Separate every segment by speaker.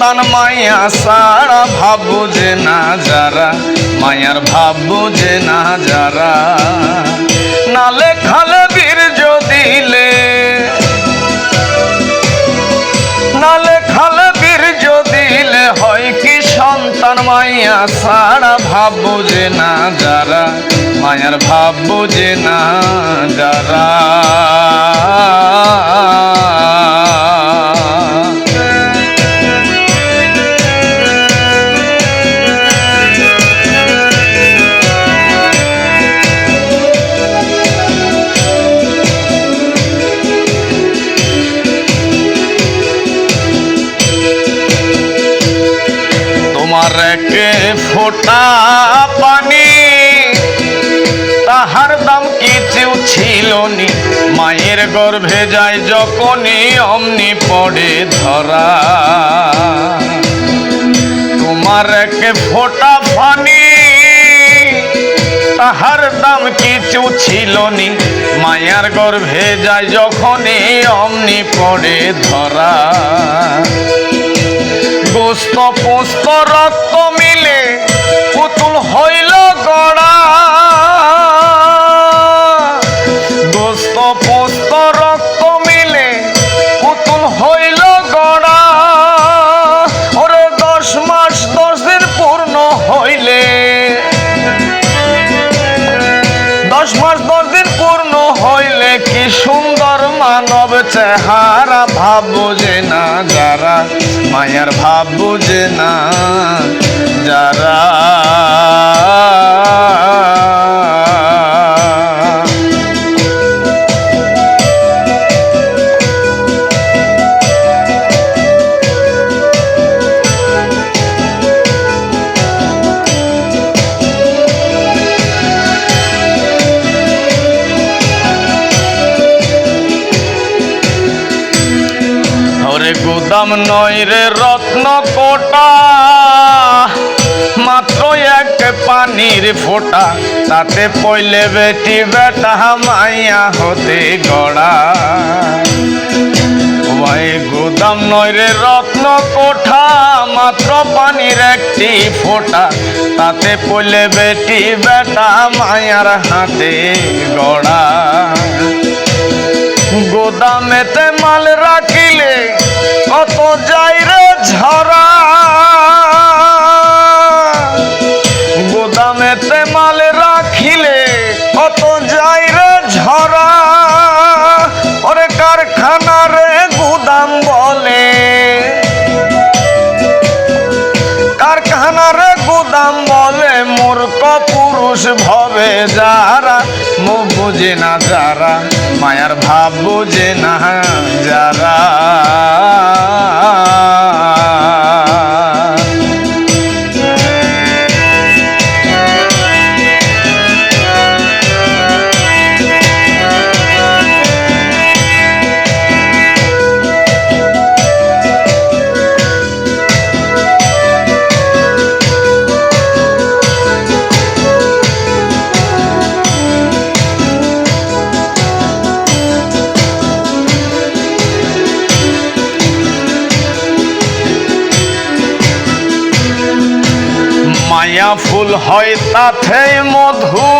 Speaker 1: সন্তান মায়া সারা ভাব বুঝে না যারা। মায়ার ভাব বুঝে না যারা। নালে খালে বীর্য দিলে নালে খালে বীর্য দিলে হয় কি সন্তান মায়া সারা ভাব বুঝে না যারা। মায়ার ভাব বুঝে না যারা। একে ফোটা পানি। তাহার দাম কিছু ছিল নি। মায়ের গর্ভে যায় যখনই অমনি পড়ে ধরা। তোমার একে ফোটা পানি। তাহার দাম কিছু ছিল নি। মায়ার গর্ভে যায় যখনই অমনি পড়ে ধরা। গোস্ত রক্ত মিলে পুতুল হইল গড়া। গোস্ত পোস্ত রক্ত মিলে পুতুল হইল গড়া। ওরে দশ মাস দশ দিন পূর্ণ হইলে। দশ মাস দশ দিন পূর্ণ মানব চেহারা ভাব বুঝে না যারা মায়ার ভাব বুঝে না। গুদাম নয় রে রত্ন কোটা। মাত্র এক পানির ফোঁটা, তাতে পইলে বেটি বেটা মাইয়া হতে গড়া। ওই গুদাম নয় রে রত্ন কোঠা, মাত্র পানির একটি ফোঁটা, তাতে পইলে বেটি বেটা মায়ার হাতে গড়া। গোদামেতে মাল রাখিলে কত যাই রে ঝরা? গোদামেতে মাল রাখিলে কত যাই রে ঝরা? ওরে কারখানা রে গুদাম বলে। কারখানার গুদাম বলে, মূর্খ পুরুষ ভবে যারা মুখ বুঝে না যারা মায়ার ভাব বোঝে না যারা। মায়া ফুল হয় তাতে মধু।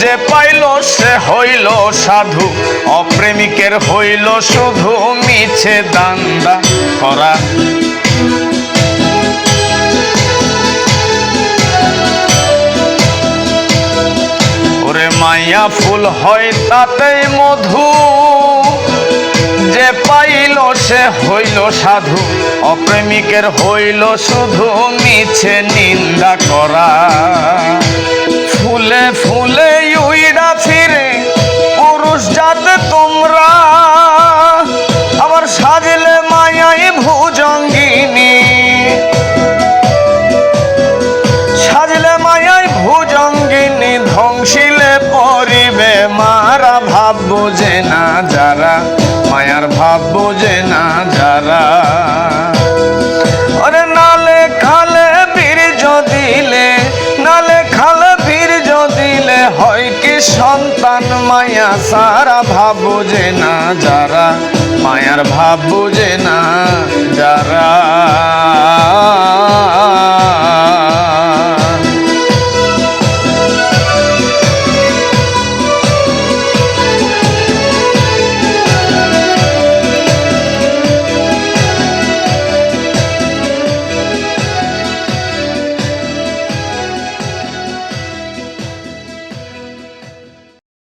Speaker 1: যে পাইল সে হইল সাধু, অপ্রেমিকের হইল শুধু মিছে দান্দা করা। ওরে মায়া ফুল হয় তাতে মধু যে পাইল সে হইল সাধু, অপ্রেমিকের হইল শুধু মিছে নিন্দা করা। ফুলে ফুলে উইড়া ফিরে, পুরুষ যাতে তোমরা। আবার সাজলে মায়াই ভুজঙ্গিনী। সাজলে মায়াই ভুজঙ্গিনী, ধ্বংসিলে পরিবে মারা ভাব বোঝে না যারা। অভাব বোঝে না যারা। ওরে নালে খালে বীর দিলে নালে খালে বীর দিলে হয় কি সন্তান মায়া সারা? ভাব বোঝে না যারা, মায়ার ভাব বোঝে না যারা।